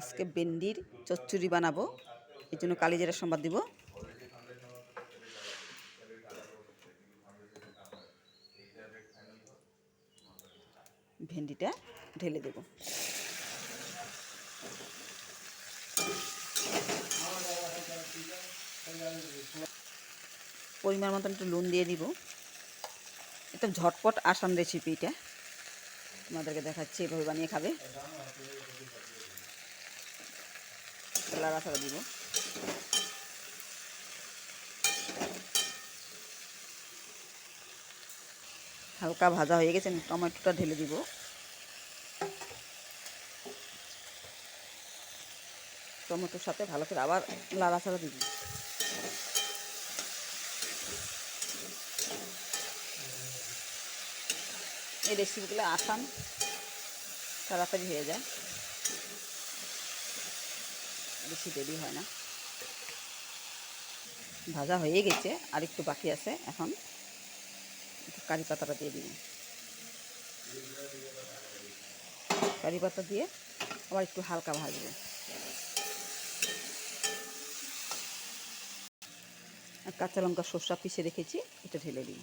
আজকে ভেন্ডির চচ্চড়ি বানাবো। এই জন্য কালিজিরা সম্বাদ দিব। ভেন্ডিটা ঢেলে দেব। পরিমাণ মতন একটু নুন দিয়ে দিব। এটা ঝটপট আসান রেসিপি এটা তোমাদেরকে দেখাচ্ছি, এভাবে বানিয়ে খাবে। লাড়া ছাড়া দিব। হালকা ভাজা হয়ে গেছে টমেটোটা ঢেলে দিব। টমেটোর সাথে ভালো করে আবার লাড়া ছাড়া দিব। এই রেসিপিগুলো আসান, তাড়াতাড়ি হয়ে যায়। বেশি দেরি হয় না। ভাজা হয়ে গেছে আর একটু বাকি আছে, এখন কারি পাতাটা দিয়ে দিব কারি পাতা দিয়ে আবার একটু হালকা ভাজবে। কাঁচা লঙ্কা সর্ষা পিষে রেখেছি, এটা ঢেলে দিই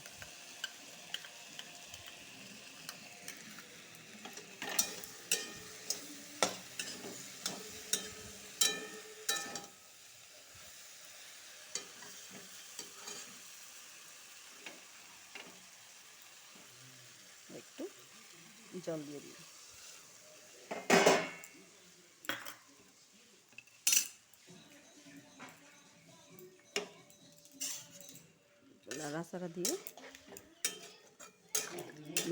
একটু জল দিয়ে দিই লাড়াচাড়া দিয়ে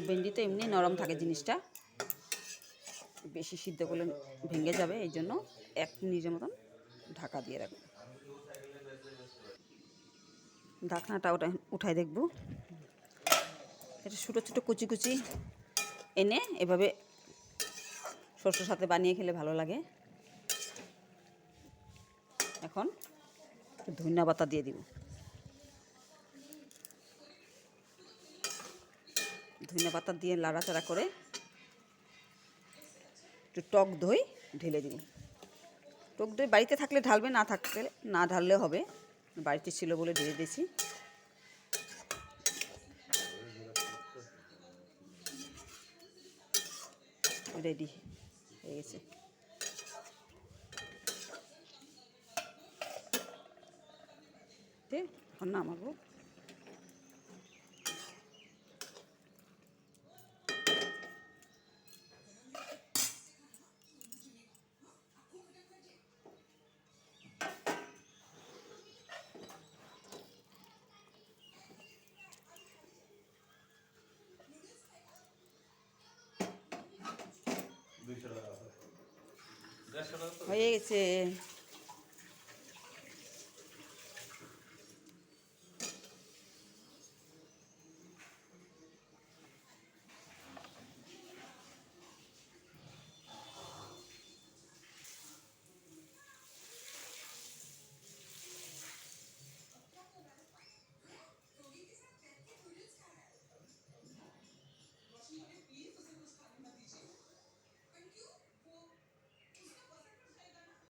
ভেন্ডি তো এমনি নরম থাকে জিনিসটা। বেশি সিদ্ধ করলে ভেঙে যাবে, এই জন্য এক মিনিটের মতন ঢাকা দিয়ে রাখব। ঢাকনাটা ওটা উঠাই দেখব। এটা ছোটো ছোটো কুচি কুচি এনে এভাবে সরষের সাথে বানিয়ে খেলে ভালো লাগে। এখন ধনিয়া পাতা দিয়ে দিব। ধনিয়া পাতা দিয়ে লাড়াচাড়া করে একটু টক দই ঢেলে দিব। টক দই বাড়িতে থাকলে ঢালবে, না থাকলে, না ঢাললে হবে। বাড়িতে ছিল বলে ঢেলে দিয়েছি। রেডি হয়ে গেছে এখন নামাবো হয়ে গেছে।